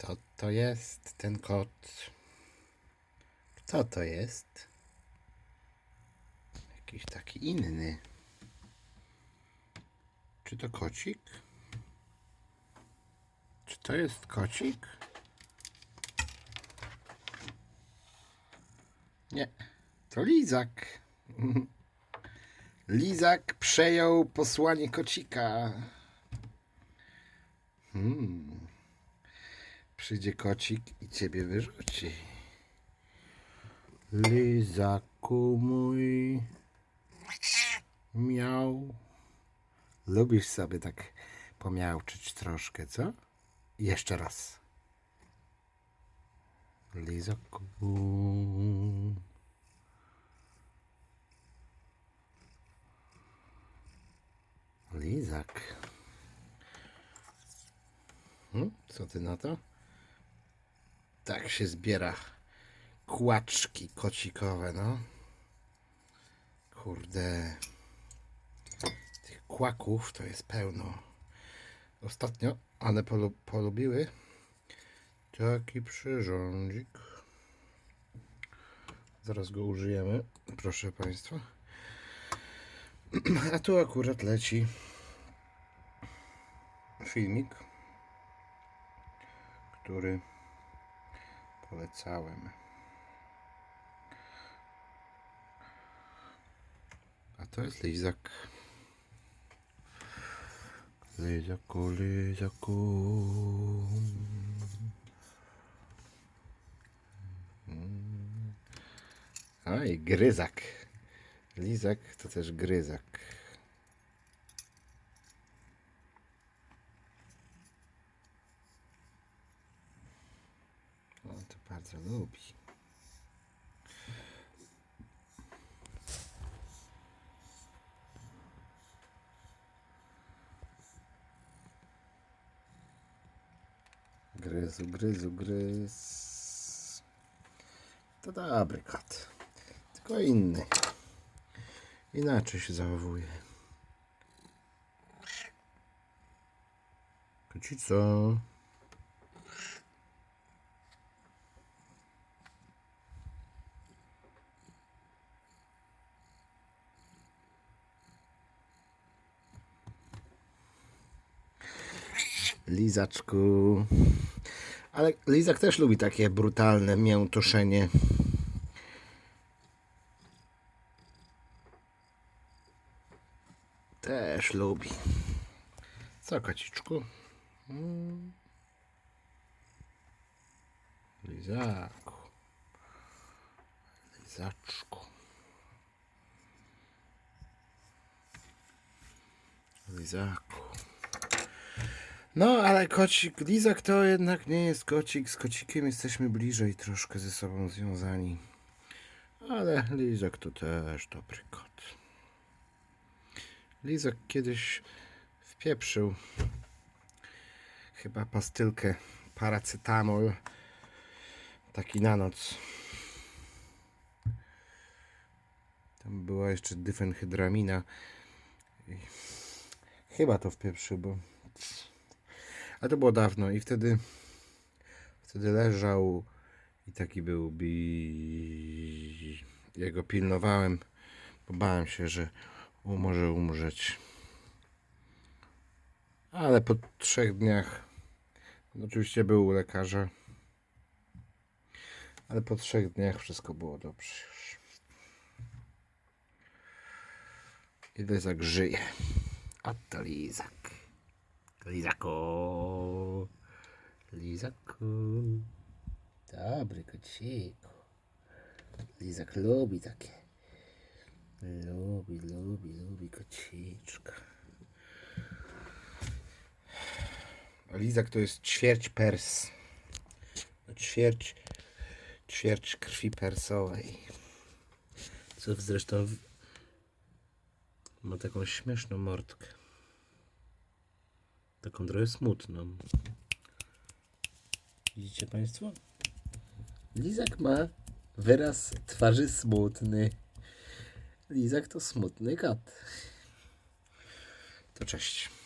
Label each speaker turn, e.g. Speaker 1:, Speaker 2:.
Speaker 1: To to jest ten kot. Kto to jest? Jakiś taki inny. Czy to kocik? Czy to jest kocik? Nie, to lizak. Lizak przejął posłanie kocika. Hmm. Przyjdzie kocik i ciebie wyrzuci. Lizaku mój. Miał. Lubisz sobie tak pomiałczyć troszkę, co? Jeszcze raz. Lizaku. Lizak. Hmm? Co ty na to? Tak się zbiera kłaczki kocikowe, no. Kurde. Tych kłaków to jest pełno. Ostatnio one polu polubiły taki przyrządzik. Zaraz go użyjemy, proszę Państwa. A tu akurat leci filmik, który polecałem. A to jest lizak. Lizaku, lizaku. Mm. I gryzak. Lizak to też gryzak. On to bardzo lubi. Gryzu, gryzu, gryz. To dobry kot. Tylko inny. Inaczej się zachowuje. Kocico. Lizaczku. Ale Lizak też lubi takie brutalne miętoszenie. Też lubi. Co, kociczku? Mm. Lizaku. Lizaczku. Lizaku. No, ale kocik, Lizak to jednak nie jest kocik. Z kocikiem jesteśmy bliżej troszkę ze sobą związani. Ale Lizak to też dobry kot. Lizak kiedyś wpieprzył chyba pastylkę paracetamol taki na noc. Tam była jeszcze dyfenhydramina. Chyba to wpieprzył, bo a to było dawno i wtedy wtedy leżał i taki był bi ja go pilnowałem bo bałem się, że może umrzeć. Ale po trzech dniach oczywiście był u lekarza ale po trzech dniach wszystko było dobrze już. I żyje a to Lizak Lizaku. Lizaku. Dobry kociku. Lizak lubi takie. Lubi, lubi, lubi kociczka. Lizak to jest ćwierć pers. No, Ćwierć, ćwierć krwi persowej. Co zresztą ma taką śmieszną mordkę. Taką trochę smutną. Widzicie Państwo? Lizak ma wyraz twarzy smutny. Lizak to smutny kat. To cześć.